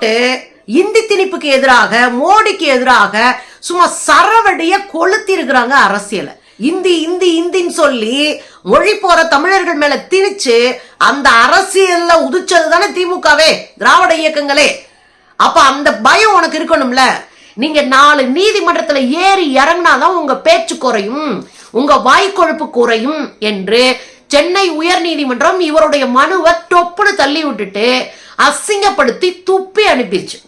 போட்டு இந்தி திணிப்புக்கு எதிராக மோடிக்கு எதிராக சும்மா சரவடிய கொளுத்தி இருக்கிறாங்க அரசியலை. இந்தி இந்தி இந்தின்னு சொல்லி மொழி போற தமிழர்கள் மேல திணிச்சு அந்த அரசியல்ல உதிச்சது தானே திமுகவே திராவிட இயக்கங்களே. அப்ப அந்த பயம் உனக்கு இருக்கணும்ல? நீங்க நாலு நீதிமன்றத்துல ஏறி இறங்கினாதான் உங்க பேச்சு குறையும் உங்க வாய்க்கொழுப்பு குறையும் என்று சென்னை உயர் நீதிமன்றம் இவருடைய மனுவை டொப்புன்னு தள்ளி விட்டுட்டு அசிங்கப்படுத்தி துப்பி அனுப்பிடுச்சு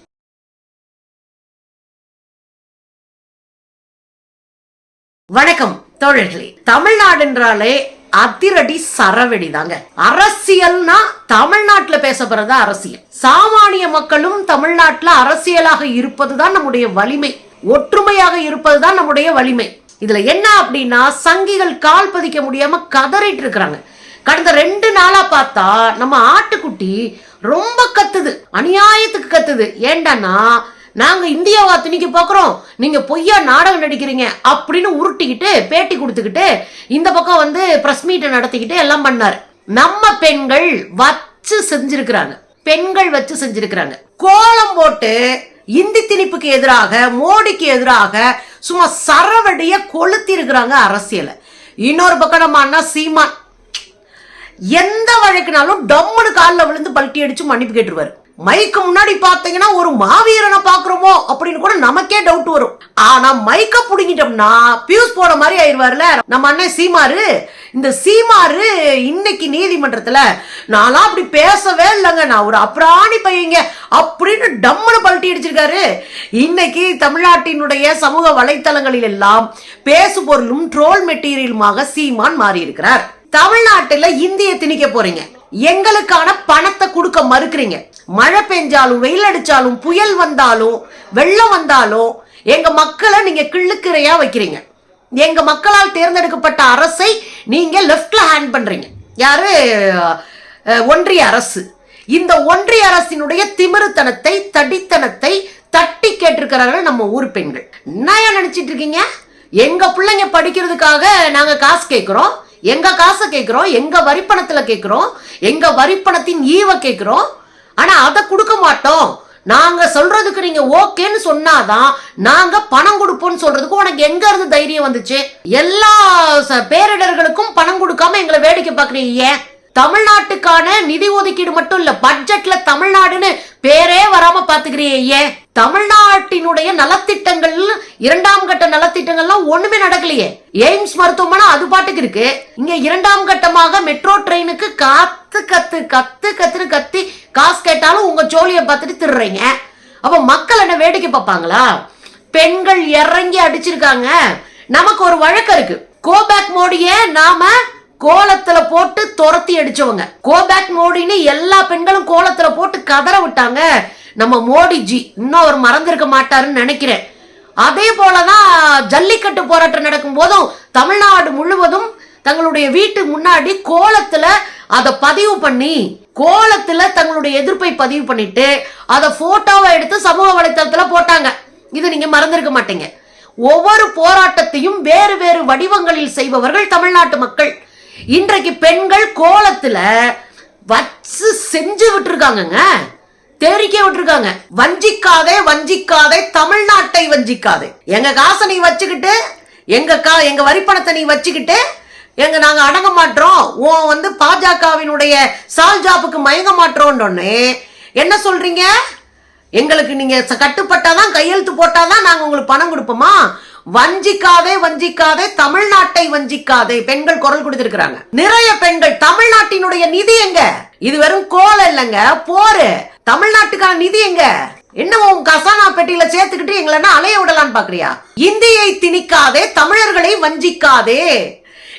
வணக்கம் தோழர்களே. தமிழ்நாடுன்றாலே அதிரடி சரவெடி தாங்க அரசியல்னா தமிழ்நாட்டுல பேசப்படுறதா அரசியல். சாமானிய மக்களும் தமிழ்நாட்டுல அரசியலாக இருப்பதுதான் நம்முடைய வலிமை. ஒற்றுமையாக இருப்பதுதான் நம்முடைய வலிமை. இதுல என்ன அப்படின்னா சங்கிகள் கால் பதிக்க முடியாம கதறிட்டு இருக்கிறாங்க. கடந்த ரெண்டு நாளா பார்த்தா நம்ம ஆட்டுக்குட்டி ரொம்ப கத்துது. அநியாயத்துக்கு கத்துது. ஏண்டான்னா நாங்க இந்தியாவா திணிக்க பாக்குறோம். நீங்க பொய்யா நாடகம் நடிக்கிறீங்க அப்படின்னு உருட்டிக்கிட்டு பேட்டி கொடுத்துக்கிட்டு இந்த பக்கம் வந்து பிரஸ் மீட்டை நடத்திக்கிட்டு எல்லாம் பண்ணாரு. நம்ம பெண்கள் வச்சு செஞ்சிருக்கிறாங்க. பெண்கள் வச்சு செஞ்சிருக்கிறாங்க. கோலம் போட்டு இந்தி திணிப்புக்கு எதிராக மோடிக்கு எதிராக சும்மா சரவடிய கொளுத்தி இருக்கிறாங்க அரசியலை. இன்னொரு பக்கம் நம்ம அண்ணா சீமான். எந்த வழக்குனாலும் டம்முன்னு காலில் விழுந்து பல்ட்டி அடிச்சு மன்னிப்பு கேட்டுருவாரு. மைக்கு முன்னாடி பாத்தீங்கன்னா ஒரு மாவீரனை பாக்குறோமோ அப்படின்னு கூட நமக்கே டவுட் வரும். ஆனா மைக்க புடுங்கிட்டோம்னா பியூஸ் போன மாதிரி ஆயிருவார்ல நம்ம அண்ணன் சீமாரு இந்த சீமாரு இன்னைக்கு நீதிமன்றத்துல நான்லாம் அப்படி பேசவே இல்லைங்க. நான் ஒரு அப்ராணி பையங்க அப்படின்னு டம்முன்னு பல்ட்டி அடிச்சிருக்காரு. இன்னைக்கு தமிழ்நாட்டினுடைய சமூக வலைத்தளங்களில் எல்லாம் பேசு பொருளும் ட்ரோல் மெட்டீரியலுமாக சீமான் மாறி இருக்கிறார் தமிழ்நாட்டுல இந்திய திணிக்க போறீங்க. எங்களுக்கான பணத்தை கொடுக்க மறுக்கிறீங்க. மழை பெஞ்சாலும் வெயில் அடிச்சாலும் புயல் வந்தாலும் வெள்ளம் வந்தாலும் எங்க மக்களை நீங்க கிள்ளுக்கிறையா வைக்கிறீங்க. எங்க மக்களால் தேர்ந்தெடுக்கப்பட்ட அரசை நீங்க லெஃப்ட்ல ஹேண்ட் பண்றீங்க. யாரு? ஒன்றிய அரசு. இந்த ஒன்றிய அரசினுடைய திமிருத்தனத்தை தடித்தனத்தை தட்டி கேட்டிருக்கிறார்கள் நம்ம ஊர் பெண்கள். என்ன நினைச்சிட்டு இருக்கீங்க? எங்க பிள்ளைங்க படிக்கிறதுக்காக நாங்க காசு கேட்கிறோம் எங்க காசை கேட்கிறோம் எங்க வரிப்பணத்துல கேட்கிறோம் எங்க வரிப்பணத்தின் ஈவை கேட்கிறோம் ஆனா அதை கொடுக்க மாட்டோம். நாங்க சொல்றதுக்கு நீங்க ஓகேன்னு சொன்னாதான் நாங்க பணம் கொடுப்போம்னு சொல்றதுக்கு உனக்கு எங்க இருந்து தைரியம் வந்துச்சு? எல்லா ச- பேரிடர்களுக்கும் பணம் கொடுக்காம எங்களை வேடிக்கை பாக்குறீங்க ஏன் தமிழ்நாட்டுக்கான நிதி ஒதுக்கீடு மட்டும் இல்ல பட்ஜெட்ல தமிழ்நாடுன்னு பேரே வராம பாத்துக்கிறியே ஏன்? தமிழ்நாட்டினுடைய நலத்திட்டங்கள் இரண்டாம் கட்ட நலத்திட்டங்கள்லாம் ஒண்ணுமே நடக்கலையே. எய்ம்ஸ் மருத்துவமனை அது பாட்டுக்கு இருக்கு. இங்க இரண்டாம் கட்டமாக மெட்ரோ ட்ரெயினுக்கு காத்து கத்து கத்து கத்துன்னு கத்தி காசு கேட்டாலும் உங்க ஜோலியை பார்த்துட்டு திருறீங்க அப்ப மக்கள் என்ன வேடிக்கை பார்ப்பாங்களா? பெண்கள் இறங்கி அடிச்சிருக்காங்க. நமக்கு ஒரு வழக்கம் இருக்கு. கோபேக் மோடிய நாம கோலத்துல போட்டு துரத்தி அடிச்சவங்க. கோபேக் மோடின்னு எல்லா பெண்களும் கோலத்துல போட்டு கதற விட்டாங்க. நம்ம மோடிஜி இன்னும் அவர் மறந்திருக்க மாட்டாருன்னு நினைக்கிறேன். அதே போலதான் ஜல்லிக்கட்டு போராட்டம் நடக்கும் போதும் தமிழ்நாடு முழுவதும் தங்களுடைய வீட்டு முன்னாடி கோலத்துல அதை பதிவு பண்ணி கோலத்துல தங்களுடைய எதிர்ப்பை பதிவு பண்ணிட்டு அதை போட்டோவை எடுத்து சமூக வலைத்தளத்துல போட்டாங்க. இது நீங்க மறந்திருக்க மாட்டீங்க. ஒவ்வொரு போராட்டத்தையும் வேறு வேறு வடிவங்களில் செய்பவர்கள் தமிழ்நாட்டு மக்கள். இன்றைக்கு பெண்கள் கோலத்துல வச்சு செஞ்சு விட்டுருக்காங்கங்க. தெரிக்க விட்டுருக்காங்க. வஞ்சிக்காதே வஞ்சிக்காதே தமிழ்நாட்டை வஞ்சிக்காதே. எங்க காசை நீ வச்சுக்கிட்டு எங்க கா எங்க வரிப்பணத்தை நீ வச்சுக்கிட்டு எங்க நாங்க அடங்க மாட்டோம். உன் வந்து பாஜகவினுடைய சால்ஜாப்புக்கு மயங்க மாட்டோம்னு என்ன சொல்றீங்க? எங்களுக்கு நீங்க கட்டுப்பட்டாதான் கையெழுத்து போட்டாதான் நாங்க உங்களுக்கு பணம் கொடுப்போமா? வஞ்சிக்காதே வஞ்சிக்காதே தமிழ்நாட்டை வஞ்சிக்காதே பெண்கள் குரல் கொடுத்திருக்கிறாங்க. நிறைய பெண்கள் தமிழ்நாட்டினுடைய நிதி எங்க? இது வெறும் கோலம் இல்லைங்க போரு. தமிழ்நாட்டுக்கான நிதி எங்க? என்ன உன் கசானா பெட்டியில சேர்த்துக்கிட்டு எங்களை என்ன அலைய விடலான்னு பாக்குறியா? இந்தியை திணிக்காதே தமிழர்களை வஞ்சிக்காதே.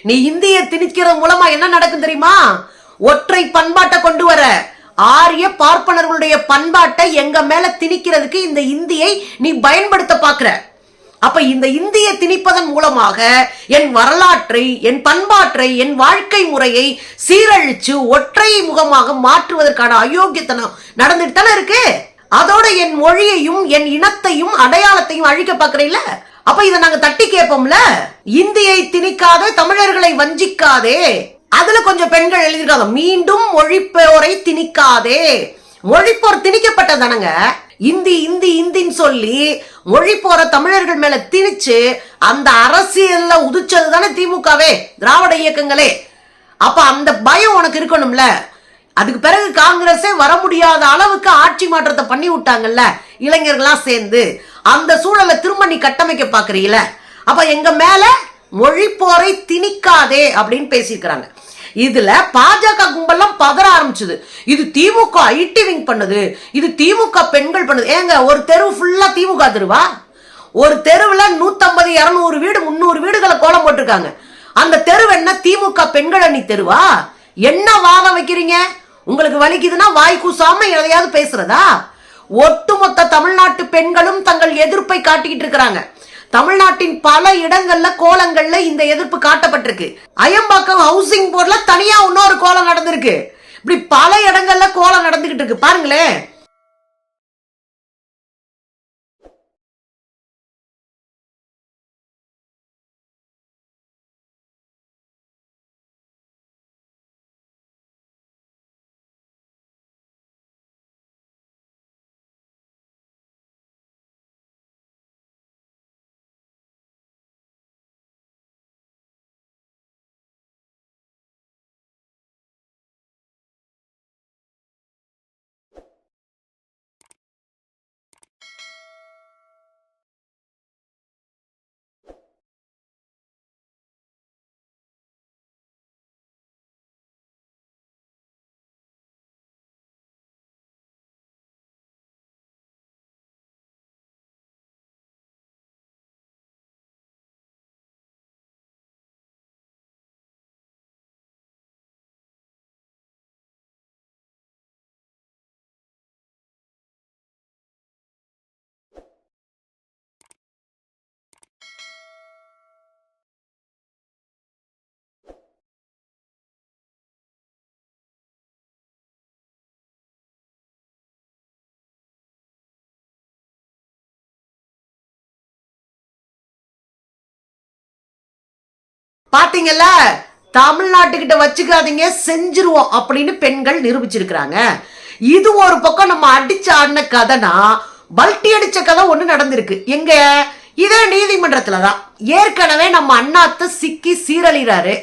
நீ இந்திய திணிக்கிறது மூலமா என்ன நடக்கும் தெரியுமா? ஒற்றை பண்பாட்டை கொண்டு வர. ஆரிய பார்ப்பனர்களுடைய பண்பாட்டை எங்க மேல திணிக்கிறதுக்கு இந்த இந்தியை நீ பயன்படுத்த பாக்குற. அப்ப இந்த இந்திய திணிப்பதன் மூலமாக என் வரலாற்றை என் பண்பாற்றை என் வாழ்க்கை முறையை சீரழிச்சு ஒற்றை முகமாக மாற்றுவதற்கான அயோக்கியத்தனம் நடந்துட்டு தானே இருக்கு? அதோட என் மொழியையும் என் இனத்தையும் அடையாளத்தையும் அழிக்க பாக்குறீங்கள அப்ப இதை நாங்க தட்டி கேட்போம்ல? இந்தியை திணிக்காதே தமிழர்களை வஞ்சிக்காதே. அதுல கொஞ்சம் பெண்கள் எழுதியிருக்காங்க. மீண்டும் மொழிப்போரை திணிக்காதே. மொழிப்போர் திணிக்கப்பட்டதானங்க இந்தி இந்தி இந்தின்னு சொல்லி மொழி போற தமிழர்கள் மேல திணிச்சு அந்த அரசியல்ல உதிச்சது தானே திமுகவே திராவிட இயக்கங்களே. அப்ப அந்த பயம் உனக்கு இருக்கணும்ல? அதுக்கு பிறகு காங்கிரஸே வர முடியாத அளவுக்கு ஆட்சி மாற்றத்தை பண்ணி விட்டாங்கல்ல இளைஞர்களா சேர்ந்து. அந்த சூழலை திரும்ப நீ கட்டமைக்க பாக்குறீல அப்ப எங்க மேல மொழி போரை திணிக்காதே அப்படின்னு பேசியிருக்கிறாங்க. இதுல பாஜக கும்பல்லாம் பதற ஆரம்பிச்சது. இது திமுக ஐடி விங் பண்ணுது. இது திமுக பெண்கள் பண்ணுது. ஏங்க ஒரு தெரு ஃபுல்லா திமுக தெருவா? ஒரு தெருவில் நூத்தம்பது இரநூறு வீடு முந்நூறு வீடுகளை கோலம் போட்டிருக்காங்க. அந்த தெரு என்ன? திமுக பெண்கள் அணி தெருவா? என்ன வாதம் வைக்கிறீங்க? உங்களுக்கு வலிக்குதுன்னா வாய் கூசாம எதையாவது பேசுறதா? ஒட்டுமொத்த தமிழ்நாட்டு பெண்களும் தங்கள் எதிர்ப்பை காட்டிக்கிட்டு இருக்கிறாங்க. தமிழ்நாட்டின் பல இடங்கள்ல கோலங்கள்ல இந்த எதிர்ப்பு காட்டப்பட்டிருக்கு. அயம்பாக்கம் ஹவுசிங் போர்ட்ல தனியா இன்னொரு கோலம் நடந்திருக்கு. இப்படி பல இடங்கள்ல கோலம் நடந்துகிட்டு இருக்கு. பாருங்களேன். பாத்தீங்கல்ல தமிழ்நாட்டுக்கிட்ட வச்சுக்காதீங்க செஞ்சிருவோம் அப்படின்னு பெண்கள் நிரூபிச்சிருக்கிறாங்க. இது ஒரு பக்கம் நம்ம அடிச்ச ஆடின கதைனா பல்ட்டி அடிச்ச கதை ஒண்ணு நடந்திருக்கு. எங்க? இதே நீதிமன்றத்துல தான் ஏற்கனவே நம்ம அண்ணாத்த சிக்கி சீரழிறாரு.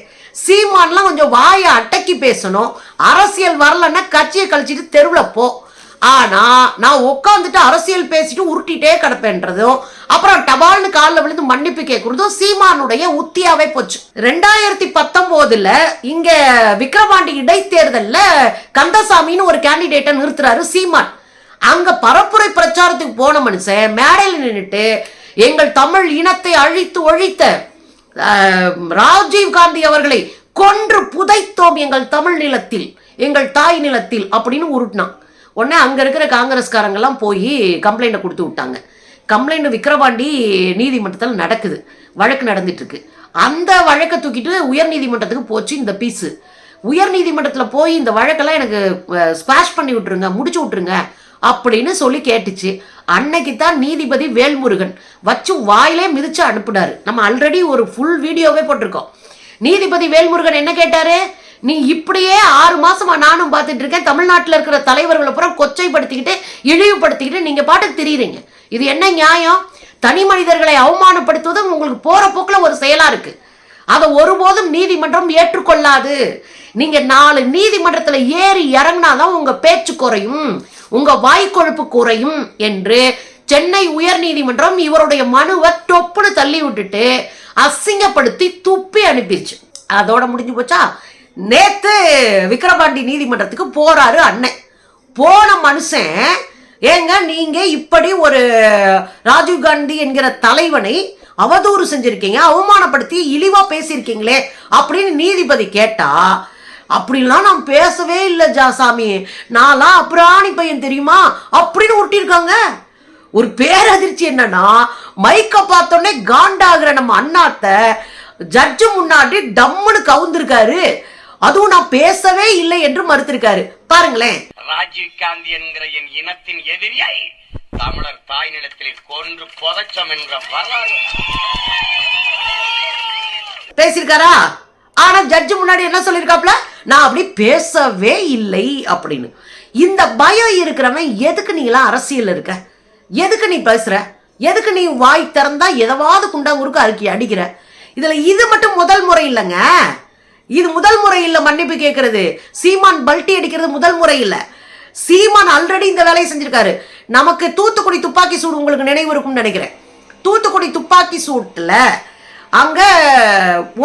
சீமான்லாம் கொஞ்சம் வாயை அடக்கி பேசணும். அரசியல் வரலன்னா கட்சியை கழிச்சிட்டு தெருவில் போ. ஆனா நான் உட்காந்துட்டு அரசியல் பேசிட்டு உருட்டிட்டே கிடப்பேன்றதும் அப்புறம் டபால்னு காலில் மன்னிப்பு கேட்கறதும் சீமானுடைய உத்தியாவே போச்சு. ரெண்டாயிரத்தி பத்தொன்பதுல இங்க விக்ரவாண்டி இடைத்தேர்தல்ல கந்தசாமின்னு ஒரு கேண்டிடேட்டை நிறுத்துறாரு சீமான். அங்க பரப்புரை பிரச்சாரத்துக்கு போன மனுஷன் மேடையில் நின்றுட்டு எங்கள் தமிழ் இனத்தை அழித்து ஒழித்த ராஜீவ் காந்தி அவர்களை கொன்று புதைத்தோம் எங்கள் தமிழ் நிலத்தில் எங்கள் தாய் நிலத்தில் அப்படின்னு உருட்டினான். உடனே அங்க இருக்கிற காங்கிரஸ்காரங்கெல்லாம் போய் கம்ப்ளைண்ட்டை கொடுத்து விட்டாங்க. கம்ப்ளைண்ட் விக்கிரவாண்டி நீதிமன்றத்தில் நடக்குது. வழக்கு நடந்துட்டு இருக்கு அந்த வழக்கை தூக்கிட்டு உயர் நீதிமன்றத்துக்கு போச்சு இந்த பீஸு. உயர் நீதிமன்றத்தில் போய் இந்த வழக்கெல்லாம் எனக்கு ஸ்பாஷ் பண்ணி விட்டுருங்க முடிச்சு விட்டுருங்க அப்படின்னு சொல்லி கேட்டுச்சு. அன்னைக்கு தான் நீதிபதி வேல்முருகன் வச்சு வாயிலே மிதிச்சு அனுப்புனாரு. நம்ம ஆல்ரெடி ஒரு ஃபுல் வீடியோவே போட்டிருக்கோம். நீதிபதி வேல்முருகன் என்ன கேட்டாரு? நீ இப்படியே ஆறு மாசமா நானும் பார்த்துட்டு இருக்கேன். தமிழ்நாட்டில் இருக்கிற தலைவர்களை பூரா கொச்சைப்படுத்திக்கிட்டு இழிவுபடுத்திக்கிட்டு நீங்க பாட்டுக்கு தெரியுறீங்க. இது என்ன நியாயம்? தனி மனிதர்களை அவமானப்படுத்துவதும் உங்களுக்கு போற போக்கில் ஒரு செயலா இருக்கு. அதை ஒருபோதும் நீதிமன்றம் ஏற்றுக்கொள்ளாது. நீங்க நாலு நீதிமன்றத்துல ஏறி இறங்கினாதான் உங்க பேச்சு குறையும். உங்க வாய்க்கொழுப்பு குறையும் என்று சென்னை உயர் நீதிமன்றம் இவருடைய மனுவை டொப்புன்னு தள்ளி விட்டுட்டு அசிங்கப்படுத்தி துப்பி அனுப்பிடுச்சு அதோட முடிஞ்சு போச்சா? நேத்து விக்கிரபாண்டி நீதிமன்றத்துக்கு போறாரு அண்ணன். போன மனுஷன் ஏங்க நீங்க இப்படி ஒரு ராஜீவ் காந்தி என்கிற தலைவனை அவதூறு செஞ்சிருக்கீங்க அவமானப்படுத்தி இழிவா பேசியிருக்கீங்களே அப்படின்னு நீதிபதி கேட்டா அப்படிலாம் நான் பேசவே இல்லை ஜாசாமி. நான்லாம் அப்புறாணி பையன் தெரியுமா? அப்படின்னு உருட்டியிருக்காங்க. ஒரு பேரதிர்ச்சி என்னன்னா மைக்க பார்த்தோன்னே காண்டாகிற நம்ம அண்ணாத்த ஜட்ஜு முன்னாடி டம்முன்னு கவுந்திருக்காரு. அதுவும் நான் பேசவே இல்லை என்று மறுத்திருக்காரு. பாருங்களேன். ராஜீவ் காந்தி என்கிற என் இனத்தின் எதிரியை தமிழர் தாய் நிலத்தில் கொன்று புதைச்சம் என்ற வரலாறு. பேசியிருக்காரா? ஆனா ஜட்ஜு முன்னாடி என்ன சொல்லியிருக்காப்ல நான் அப்படி பேசவே இல்லை அப்படின்னு. இந்த பயம் இருக்கிறவன் எதுக்கு நீலாம் அரசியல் இருக்க? எதுக்கு நீ பேசுற? எதுக்கு நீ வாய் திறந்தா எதவாவது குண்டாங்குறுக்கு அறுக்கி அடிக்கிற? இதுல இது மட்டும் முதல் முறை இல்லைங்க. இது முதல் முறை இல்ல மன்னிப்பு கேட்கறது. சீமான் பல்ட்டி அடிக்கிறது முதல் முறை இல்ல சீமான் ஆல்ரெடி இந்த வேலையை செஞ்சிருக்காரு. நமக்கு தூத்துக்குடி துப்பாக்கி சூடு உங்களுக்கு நினைவு இருக்கும்னு நினைக்கிறேன். தூத்துக்குடி துப்பாக்கி சூட்டில் அங்க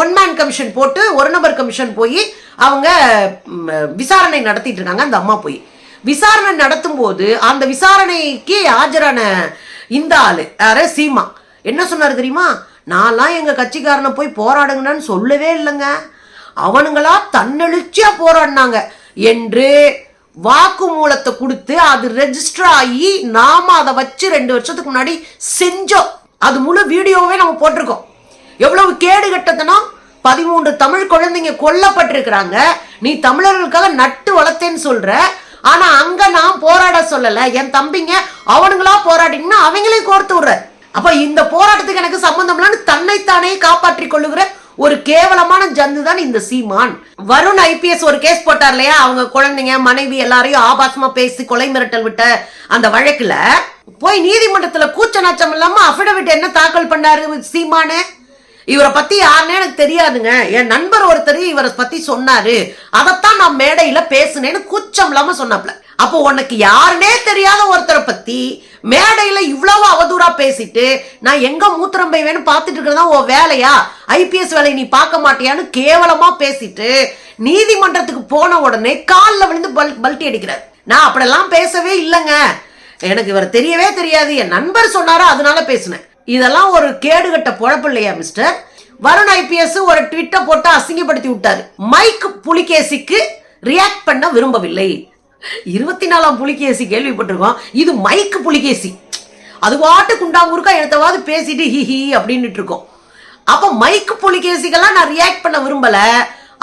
ஒன் மேன் கமிஷன் போட்டு ஒரு நபர் கமிஷன் போய் அவங்க விசாரணை நடத்திட்டு இருக்காங்க. அந்த அம்மா போய். விசாரணை நடத்தும் போது அந்த விசாரணைக்கு ஆஜரான இந்த ஆளு யார? சீமா. என்ன சொன்னார் தெரியுமா? நான்லாம் எங்க கட்சிக்காரனை போய் போராடுங்கன்னு சொல்லவே இல்லைங்க. அவனுங்களா தன்னெழுச்சியா போராடினாங்க என்று வாக்குமூலத்தை கொடுத்து அது ரெஜிஸ்டர் ஆகி நாம அதை வச்சு ரெண்டு வருஷத்துக்கு முன்னாடி செஞ்சோம். அது முழு வீடியோவே நம்ம போட்டிருக்கோம். எவ்வளவு கேடு கட்டதுன்னா பதிமூன்று தமிழ் குழந்தைங்க கொல்லப்பட்டிருக்கிறாங்க. நீ தமிழர்களுக்காக நட்டு வளர்த்தேன்னு சொல்ற. ஆனா அங்க நான் போராட சொல்லல. என் தம்பிங்க அவனுங்களா போராடிங்கன்னா அவங்களையும் கோர்த்து விடுற. அப்ப இந்த போராட்டத்துக்கு எனக்கு சம்பந்தம் இல்லைன்னு தன்னைத்தானே காப்பாற்றிக் கொள்ளுகிற ஒரு கேவலமான ஜந்து தான் இந்த சீமான். வருண் ஐபிஎஸ் ஒரு கேஸ் போட்டார் இல்லையா? அவங்க குழந்தைங்க மனைவி எல்லாரையும் ஆபாசமா பேசி கொலை மிரட்டல் விட்ட அந்த வழக்குல போய் நீதிமன்றத்துல கூச்ச நாச்சம் இல்லாம அபிடவிட் என்ன தாக்கல் பண்ணாரு சீமானு? இவரை பத்தி யாருன்னே எனக்கு தெரியாதுங்க. என் நண்பர் ஒருத்தர் இவரை பத்தி சொன்னாரு. அதைத்தான் நான் மேடையில பேசுனேன்னு கூச்சம் இல்லாம சொன்னாப்ல அப்போ உனக்கு யாருனே தெரியாத ஒருத்தரை பத்தி மேடையில இவ்வளவு அவதூறா பேசிட்டு நான் எங்க மூத்திரம் பைவேன்னு பார்த்துட்டு இருக்கிறதா? உன் வேலையா? ஐபிஎஸ் வேலையை நீ பார்க்க மாட்டியான்னு கேவலமா பேசிட்டு நீதிமன்றத்துக்கு போன உடனே காலில் விழுந்து பல் பல்ட்டி அடிக்கிறார். நான் அப்படிலாம் பேசவே இல்லைங்க. எனக்கு இவர் தெரியவே தெரியாது. என் நண்பர் சொன்னாரோ? அதனால பேசினேன். இதெல்லாம் ஒரு கேடுகட்ட பொழப்பு இல்லையா மிஸ்டர்? வருண் ஐபிஎஸ் ஒரு ட்விட்டை போட்டு அசிங்கப்படுத்தி விட்டாரு. மைக் புலிகேசிக்கு ரியாக்ட் பண்ண விரும்பவில்லை. இருபத்தி நாலாம் புலிகேசி கேள்விப்பட்டிருக்கோம். இது மைக்கு புலிகேசி. அது பாட்டு குண்டாங்கூருக்கா எடுத்தவாது பேசிட்டு ஹி ஹி அப்படின்னுட்டு இருக்கோம். அப்போ மைக்கு புலிகேசிக்கெல்லாம் நான் ரியாக்ட் பண்ண விரும்பல.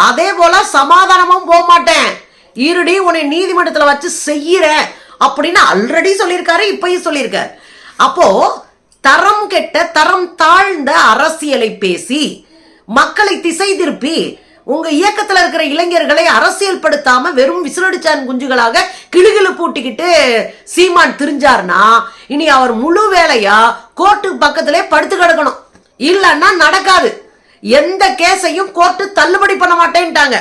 அதே போல சமாதானமும் போக மாட்டேன். இருடி உன்னை நீதிமன்றத்துல வச்சு செய்யறேன் அப்படின்னு ஆல்ரெடி சொல்லியிருக்காரு இப்பயும் சொல்லியிருக்காரு. அப்போ தரம் கெட்ட தரம் தாழ்ந்த அரசியலை பேசி மக்களை திசை திருப்பி உங்க இயக்கத்துல இருக்கிற இளைஞர்களை அரசியல் படுத்தாம வெறும் விசிலடிச்சான் குஞ்சுகளாக கிளுகிளு பூட்டிக்கிட்டு சீமான் திரிஞ்சார்னா இனி அவர் முழு வேலையா கோர்ட்டு பக்கத்திலே படுத்து கிடக்கணும். இல்லைன்னா நடக்காது. எந்த கேஸையும் கோர்ட்டு தள்ளுபடி பண்ண மாட்டேன்ட்டாங்க.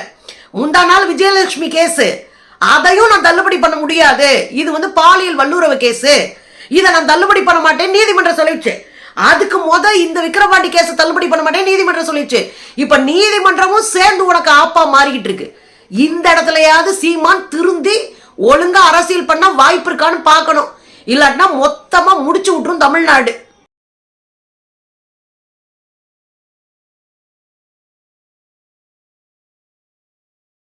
முந்தா நாள் விஜயலட்சுமி கேஸு. அதையும் நான் தள்ளுபடி பண்ண முடியாது. இது வந்து பாலியல் வல்லுறவு கேஸு. இதை நான் தள்ளுபடி பண்ண மாட்டேன். நீதிமன்றம் சொல்லிடுச்சு அதுக்கு முத இந்த விக்ரவாண்டி கேஸ் தள்ளுபடி பண்ண மாட்டேன் நீதிமன்றம் சொல்லிடுச்சு இப்ப நீதிமன்றமும் சேர்ந்து உனக்கு ஆப்பா மாறிக்கிட்டு இருக்கு. இந்த இடத்துலயாவது சீமான் திருந்தி ஒழுங்கா அரசியல் பண்ண வாய்ப்பு இருக்கான்னு பார்க்கணும். இல்லாட்டினா மொத்தமா முடிச்சு விட்டுரும் தமிழ்நாடு.